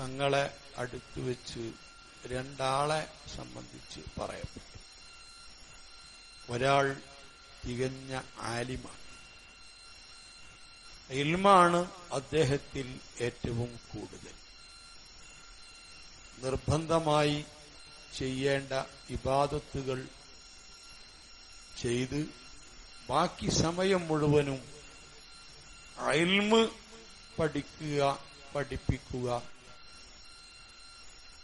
തങ്ങളെ അടുത്തു വെച്ച് രണ്ടാളെ സംബന്ധിച്ച് പറയപ്പെട്ടു ഒരാൾ തികഞ്ഞ ആലിമാണ്. ഇൽമാണ് അദ്ദേഹത്തിൽ ഏറ്റവും കൂടുതൽ. നിർബന്ധമായി ചെയ്യേണ്ട ഇബാദത്തുകൾ ചെയ്ത് ബാക്കി സമയം മുഴുവനും അയൽമ് പഠിക്കുക പഠിപ്പിക്കുക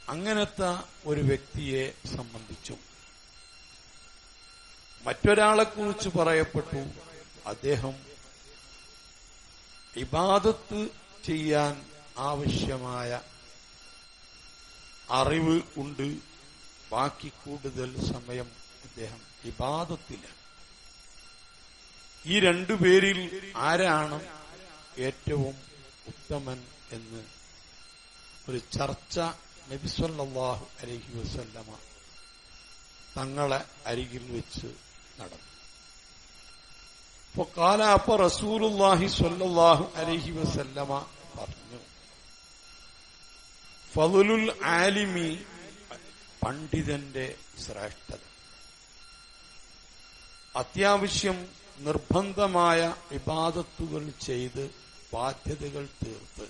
അങ്ങനത്തെ ഒരു വ്യക്തിയെ സംബന്ധിച്ചും. മറ്റൊരാളെക്കുറിച്ച് പറയപ്പെട്ടു. അദ്ദേഹം ഇബാദത്ത് ചെയ്യാൻ ആവശ്യമായ അറിവ് ഉണ്ട്. ബാക്കി കൂടുതൽ സമയം അദ്ദേഹം ഇബാദത്തിലാണ്. ഈ രണ്ടുപേരിൽ ആരാണ് ഏറ്റവും ഉത്തമൻ എന്ന് ഒരു ചർച്ച നബിസ്വല്ലാഹു അലഹി വസല്ലമ തങ്ങളെ അരികിൽ വെച്ച് നടന്നു. അപ്പൊ കാല അപ്പൊ റസൂലുല്ലാഹി സ്വല്ലല്ലാഹു അലൈഹി വസല്ലമ പറഞ്ഞു ഫതുലുൽ ആലിമി പണ്ഡിതന്റെ ശ്രേഷ്ഠത. അത്യാവശ്യം നിർബന്ധമായ വിവാദത്തുകൾ ചെയ്ത് ബാധ്യതകൾ തീർത്ത്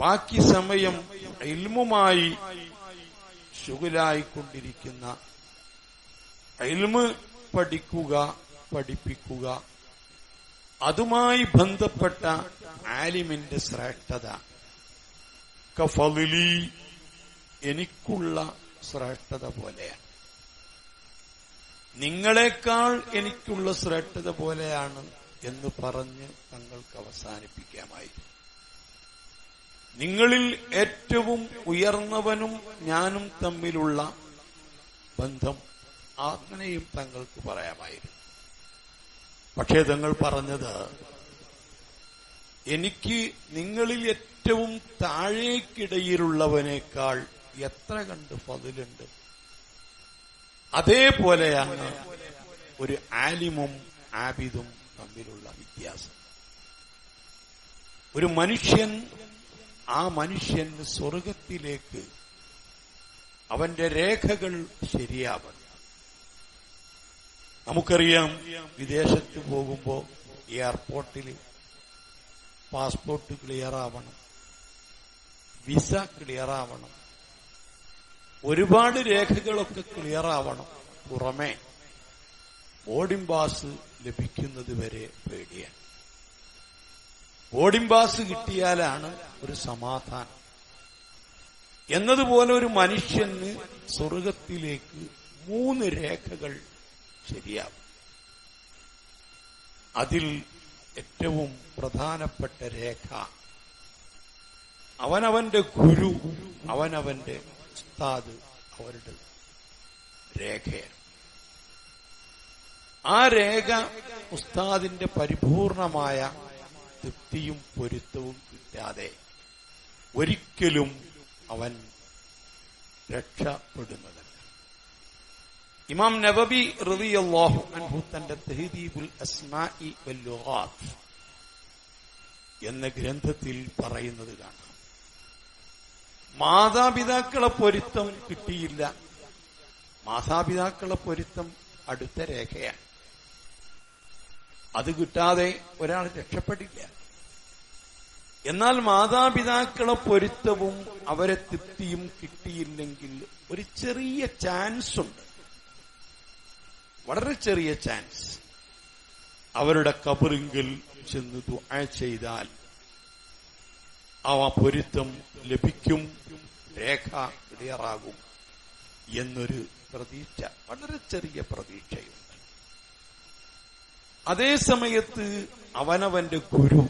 ബാക്കി സമയം ഇൽമുമായി ശുഗലായിക്കൊണ്ടിരിക്കുന്ന ഇൽമ് പഠിക്കുക പഠിപ്പിക്കുക. അതുമായി ബന്ധപ്പെട്ട ആലിമിന്റെ ശ്രേഷ്ഠത. കഫലി എനിക്കുള്ള ശ്രേഷ്ഠത പോലെയാണ്. നിങ്ങളെക്കാൾ എനിക്കുള്ള ശ്രേഷ്ഠത പോലെയാണ് എന്ന് പറഞ്ഞ് തങ്ങൾക്ക് അവസാനിപ്പിക്കാമായിരുന്നു. നിങ്ങളിൽ ഏറ്റവും ഉയർന്നവനും ഞാനും തമ്മിലുള്ള ബന്ധം അങ്ങനെയും തങ്ങൾക്ക് പറയാമായിരുന്നു. പക്ഷേ തങ്ങൾ പറഞ്ഞത് എനിക്ക് നിങ്ങളിൽ ഏറ്റവും താഴേക്കിടയിലുള്ളവനേക്കാൾ എത്ര കണ്ട് പതിലുണ്ട് അതേപോലെയാണ് ഒരു ആലിമും ആബിദും തമ്മിലുള്ള വ്യത്യാസം. ഒരു മനുഷ്യൻ ആ മനുഷ്യൻ സ്വർഗത്തിലേക്ക് അവന്റെ രേഖകൾ ശരിയാവണം. നമുക്കറിയാം വിദേശത്ത് പോകുമ്പോൾ എയർപോർട്ടിൽ പാസ്പോർട്ട് ക്ലിയർ ആവണം. വിസ ക്ലിയർ ആവണം. ഒരുപാട് രേഖകളൊക്കെ ക്ലിയർ ആവണം പുറമെ. ബോർഡിംഗ് പാസ് ലഭിക്കുന്നത് വരെ പേടിയാണ്. ബോർഡിംഗ് പാസ് കിട്ടിയാലാണ് ഒരു സമാധാനം. എന്നതുപോലെ ഒരു മനുഷ്യന് സ്വർഗത്തിലേക്ക് മൂന്ന് രേഖകൾ ശരിയാവും. അതിൽ ഏറ്റവും പ്രധാനപ്പെട്ട രേഖ അവനവന്റെ ഗുരു അവനവന്റെ ഉസ്താദ് അവരുടെ രേഖയാണ്. ആ രേഖ ഉസ്താദിന്റെ പരിപൂർണമായ തൃപ്തിയും പൊരുത്തവും കിട്ടാതെ ഒരിക്കലും അവൻ രക്ഷപ്പെടുന്നതല്ല. ഇമാം നബബി റളിയല്ലാഹു അൻഹു തന്റെ തെഹദീബുൽ അസ്മാഇ എന്ന ഗ്രന്ഥത്തിൽ പറയുന്നത് കാണാം. മാതാപിതാക്കളെ പൊരുത്തം കിട്ടിയില്ല. മാതാപിതാക്കളെ പൊരുത്തം അടുത്ത രേഖയാണ്. അത് കിട്ടാതെ ഒരാൾ രക്ഷപ്പെടില്ല. എന്നാൽ മാതാപിതാക്കളെ പൊരുത്തവും അവരെ തൃപ്തിയും കിട്ടിയില്ലെങ്കിൽ ഒരു ചെറിയ ചാൻസ് ഉണ്ട്. വളരെ ചെറിയ ചാൻസ് അവരുടെ കബറിങ്കിൽ ചെന്ന് ദുആ ചെയ്താൽ അവ പൊരുത്തം ലഭിക്കും രേഖ ക്ലിയറാകും എന്നൊരു പ്രതീക്ഷ വളരെ ചെറിയ പ്രതീക്ഷയുണ്ട്. അതേ സമയത്ത് അവനവന്റെ ഗുരു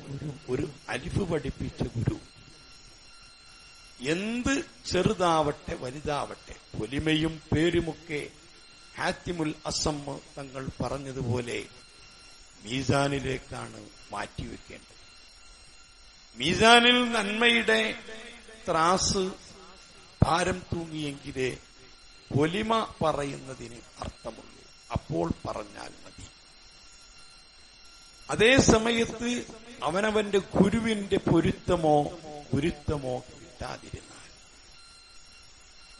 ഒരു അലിഫ് പഠിപ്പിച്ച ഗുരു. എന്ത് ചെറുതാവട്ടെ വലുതാവട്ടെ പൊലിമയും പേരുമൊക്കെ ഹാത്തിമുൽ അസമ്മ തങ്ങൾ പറഞ്ഞതുപോലെ മീസാനിലേക്കാണ് മാറ്റിവെക്കേണ്ടത്. മീസാനിൽ നന്മയുടെ ത്രാസ് ഭാരം തൂങ്ങിയെങ്കിലേ പൊലിമ പറയുന്നതിന് അർത്ഥമുള്ളൂ. അപ്പോൾ പറഞ്ഞാൽ അതേ സമയത്ത് അവനവന്റെ ഗുരുവിന്റെ പൊരുത്തമോ ഗുരുത്തമോ കിട്ടാതിരുന്നാൽ.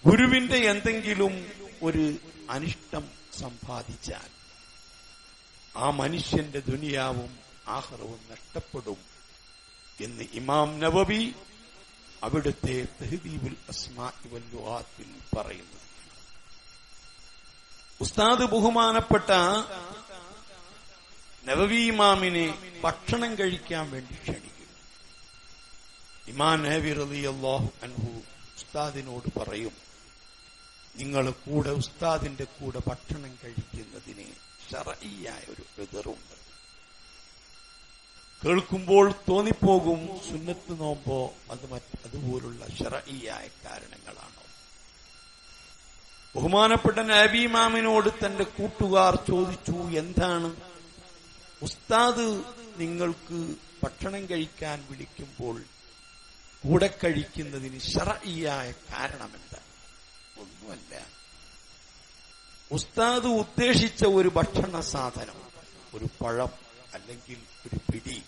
ഗുരുവിന്റെ എന്തെങ്കിലും ഒരു അനിഷ്ടം സമ്പാദിച്ചാൽ ആ മനുഷ്യന്റെ ദുനിയാവും ആഹ്റവും നഷ്ടപ്പെടും എന്ന് ഇമാം നവബി അവിടുത്തെ തെഹദീബുൽ അസ്മാ പറയുന്നു. ഉസ്താദ് ബഹുമാനപ്പെട്ട നവവി ഇമാമിനെ ഭക്ഷണം കഴിക്കാൻ വേണ്ടി ക്ഷണിക്കും ഇമാൻ നബി റളിയല്ലാഹു അൻഹു ഉസ്താദിനോട് പറയും നിങ്ങൾ കൂടെ ഉസ്താദിന്റെ കൂടെ ഭക്ഷണം കഴിക്കുന്നതിന് ഷറഈയായ ഒരു എതിറുണ്ട്. കേൾക്കുമ്പോൾ തോന്നിപ്പോകും സുന്നത്ത് നോമ്പോ അത് മറ്റ് അതുപോലുള്ള ഷറഈയായ കാരണങ്ങളാണോ? ബഹുമാനപ്പെട്ട നബീമാമിനോട് തന്റെ കൂട്ടുകാർ ചോദിച്ചു എന്താണ്? ഉസ്താദ് നിങ്ങൾക്ക് ഭക്ഷണം കഴിക്കാൻ വിളിക്കുമ്പോൾ കൂടെ കഴിക്കുന്നതിന് ഷറഈയായ കാരണമെന്താണ് ഒന്നുമല്ല. ഉസ്താദ് ഉദ്ദേശിച്ച ഒരു ഭക്ഷണ സാധനം ഒരു പഴം അല്ലെങ്കിൽ ഒരു പിടി.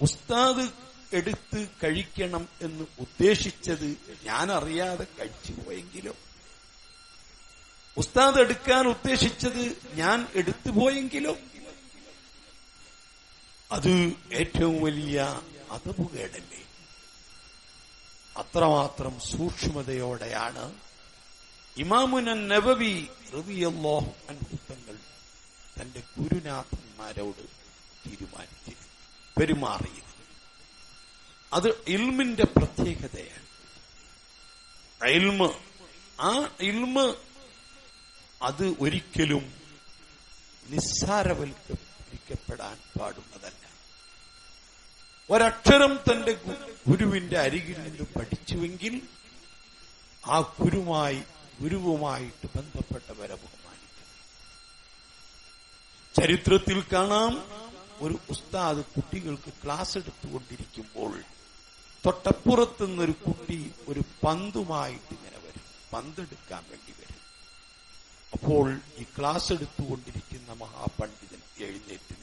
ഉസ്താദ് എടുത്ത് കഴിക്കണം എന്ന് ഉദ്ദേശിച്ചത് ഞാൻ അറിയാതെ കഴിച്ചു പോയെങ്കിലോ? ഉസ്താദ് എടുക്കാൻ ഉദ്ദേശിച്ചത് ഞാൻ എടുത്തു പോയെങ്കിലോ? അത് ഏറ്റവും വലിയ അതപുകേടല്ലേ അത്രമാത്രം സൂക്ഷ്മതയോടെയാണ് ഇമാമുനൻ നബവി റബിയല്ലോഹ് അൻഹു തങ്ങൾ തന്റെ ഗുരുനാഥന്മാരോട് തീരുമാനിച്ചത് പെരുമാറിയത്. അത് ഇൽമിന്റെ പ്രത്യേകതയാണ്. ഇൽമ് ആ ഇൽമ് അത് ഒരിക്കലും നിസ്സാരവൽക്കരിക്കപ്പെടാൻ പാടുന്നതല്ല ഒരക്ഷരം തന്റെ ഗുരുവിന്റെ അരികിൽ നിന്ന് പഠിച്ചുവെങ്കിൽ ആ ഗുരുമായി ഗുരുവുമായിട്ട് ബന്ധപ്പെട്ടവരെ ബഹുമാനിക്കും. ചരിത്രത്തിൽ കാണാം ഒരു ഉസ്താദ് കുട്ടികൾക്ക് ക്ലാസ് എടുത്തുകൊണ്ടിരിക്കുമ്പോൾ തൊട്ടപ്പുറത്ത് നിന്നൊരു കുട്ടി ഒരു പന്തുമായിട്ട് ഇങ്ങനെ വരും. പന്തെടുക്കാൻ വേണ്ടി വരും. അപ്പോൾ ഈ ക്ലാസ് എടുത്തുകൊണ്ടിരിക്കുന്ന മഹാപണ്ഡിതൻ എഴുന്നേറ്റ്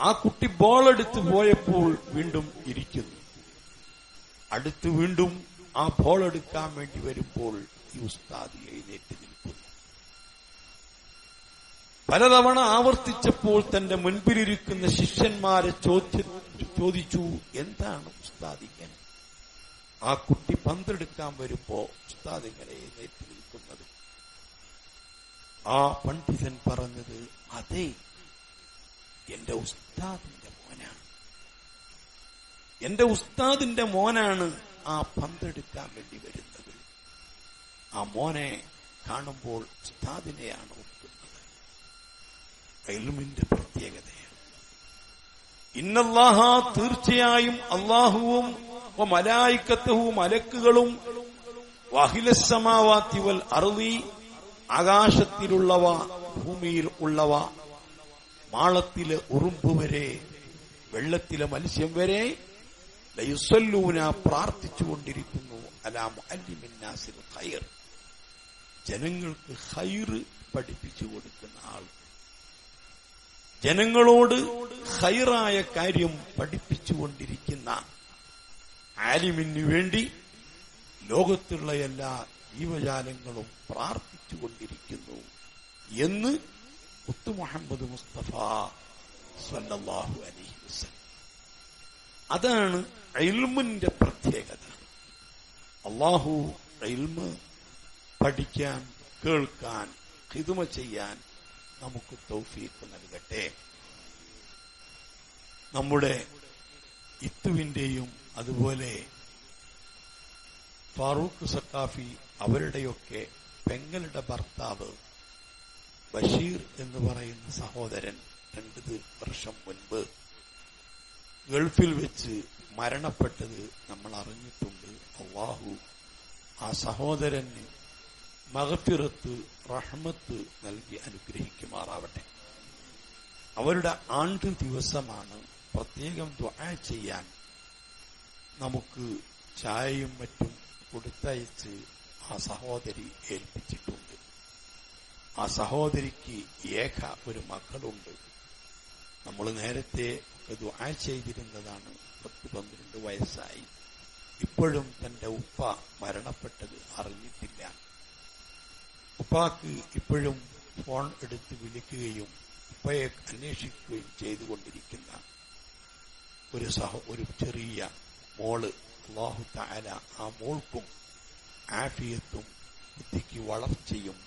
ആ കുട്ടി ബോൾ എടുത്ത് പോയപ്പോൾ വീണ്ടും ഇരിക്കുന്നു. അടുത്ത് വീണ്ടും ആ ബോൾ എടുക്കാൻ വേണ്ടി വരുമ്പോൾ ഈ ഉസ്താദ് എഴുന്നേറ്റ് നിൽക്കുന്നു. പലതവണ ആവർത്തിച്ചപ്പോൾ തന്റെ മുൻപിലിരിക്കുന്ന ശിഷ്യന്മാരെ ചോദിച്ചു എന്താണ് ഉസ്താദ് ഇങ്ങനെ? ആ കുട്ടി പന്തെടുക്കാൻ വരുമ്പോ ഉസ്താദ് ഇങ്ങനെ എഴുന്നേറ്റ് നിൽക്കുന്നത്. ആ പണ്ഡിതൻ പറഞ്ഞത് അതെ എന്റെ ഉസ്താദിന്റെ മോനാണ് എന്റെ ഉസ്താദിന്റെ മോനാണ് ആ പന്തെടുക്കാൻ വേണ്ടി വരുന്നത്. ആ മോനെ കാണുമ്പോൾ ഉസ്താദിനെയാണ് ഒത്തുന്നത് എൽമിന്റെ പ്രത്യേകതയാണ്. ഇന്നല്ലാഹ തീർച്ചയായും അള്ളാഹുവും മലായിക്കത്തവും മലക്കുകളും വഹിലസമാവാത്തിവൽ അറുതി ആകാശത്തിലുള്ളവ ഭൂമിയിൽ ഉള്ളവ മാളത്തിലെ ഉറുമ്പ് വരെ വെള്ളത്തിലെ മത്സ്യം വരെ ലയുസല്ലൂന പ്രാർത്ഥിച്ചുകൊണ്ടിരിക്കുന്നു. അലാം അല്ലിമിന്നാസിൽ ഖൈർ. ജനങ്ങൾക്ക് ഹൈർ പഠിപ്പിച്ചു കൊടുക്കുന്ന ആൾ. ജനങ്ങളോട് ഹൈറായ കാര്യം പഠിപ്പിച്ചുകൊണ്ടിരിക്കുന്ന ആലിമിന് വേണ്ടി ലോകത്തുള്ള എല്ലാ ജീവജാലങ്ങളും പ്രാർത്ഥിച്ചുകൊണ്ടിരിക്കുന്നു എന്ന് മുത്തു മുഹമ്മദ് മുസ്തഫ സല്ലാഹു അലൈഹി വസല്ലം. അതാണ് ഇൽമിന്റെ പ്രത്യേകത. അള്ളാഹു ഇൽമ് പഠിക്കാൻ കേൾക്കാൻ ഹിതുമ ചെയ്യാൻ നമുക്ക് തൗഫീക്ക് നൽകട്ടെ. നമ്മുടെ ഇത്തുവിന്റെയും അതുപോലെ ഫാറൂഖ് സക്കാഫി അവരുടെയൊക്കെ പെങ്ങളുടെ ഭർത്താവ് ബഷീർ എന്ന് പറയുന്ന സഹോദരൻ രണ്ട് വർഷം മുൻപ് ഗൾഫിൽ വെച്ച് മരണപ്പെട്ടത് നമ്മൾ അറിഞ്ഞിട്ടുണ്ട്. അള്ളാഹു ആ സഹോദരന് മഹഫിറത്ത് റഹ്മത്ത് നൽകി അനുഗ്രഹിക്കുമാറാവട്ടെ. അവരുടെ ആണ്ട് ദിവസമാണ് പ്രത്യേകം ദ്വാ ചെയ്യാൻ നമുക്ക് ചായയും മറ്റും കൊടുത്തയച്ച് ആ സഹോദരി ഏൽപ്പിച്ചിട്ടുണ്ട്. ആ സഹോദരിക്ക് ഏക ഒരു മകളുണ്ട്. നമ്മൾ നേരത്തെ ദുആ ചെയ്തിരുന്നതാണ് പത്ത് പന്ത്രണ്ട് വയസ്സായി. ഇപ്പോഴും തന്റെ ഉപ്പ മരണപ്പെട്ടത് അറിഞ്ഞിട്ടില്ല. ഉപ്പാക്ക് ഇപ്പോഴും ഫോൺ എടുത്ത് വിളിക്കുകയും ഉപ്പയെ അന്വേഷിക്കുകയും ചെയ്തുകൊണ്ടിരിക്കുന്ന ഒരു സഹ ഒരു ചെറിയ മോൾ അള്ളാഹു താല ആ മോൾക്കും ആഫിയത്തും ബുദ്ധിക്ക് വളർച്ചയും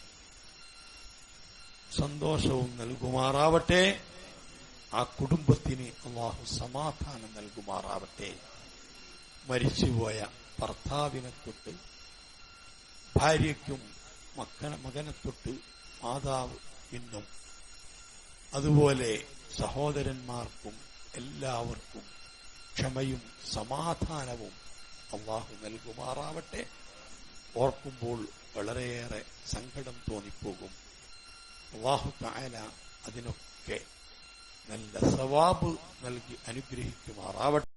സന്തോഷവും നൽകുമാറാവട്ടെ. ആ കുടുംബത്തിന് അള്ളാഹു സമാധാനം നൽകുമാറാവട്ടെ. മരിച്ചുപോയ ഭർത്താവിനെ തൊട്ട് ഭാര്യയ്ക്കും മക്കള മകനെ തൊട്ട് മാതാവ് എന്നും അതുപോലെ സഹോദരന്മാർക്കും എല്ലാവർക്കും ക്ഷമയും സമാധാനവും അള്ളാഹു നൽകുമാറാവട്ടെ. ഓർക്കുമ്പോൾ വളരെയേറെ സങ്കടം തോന്നിപ്പോകും. അള്ളാഹു താല അതിനൊക്കെ നല്ല സവാബ് നൽകി അനുഗ്രഹിക്കുമാറാവട്ടെ.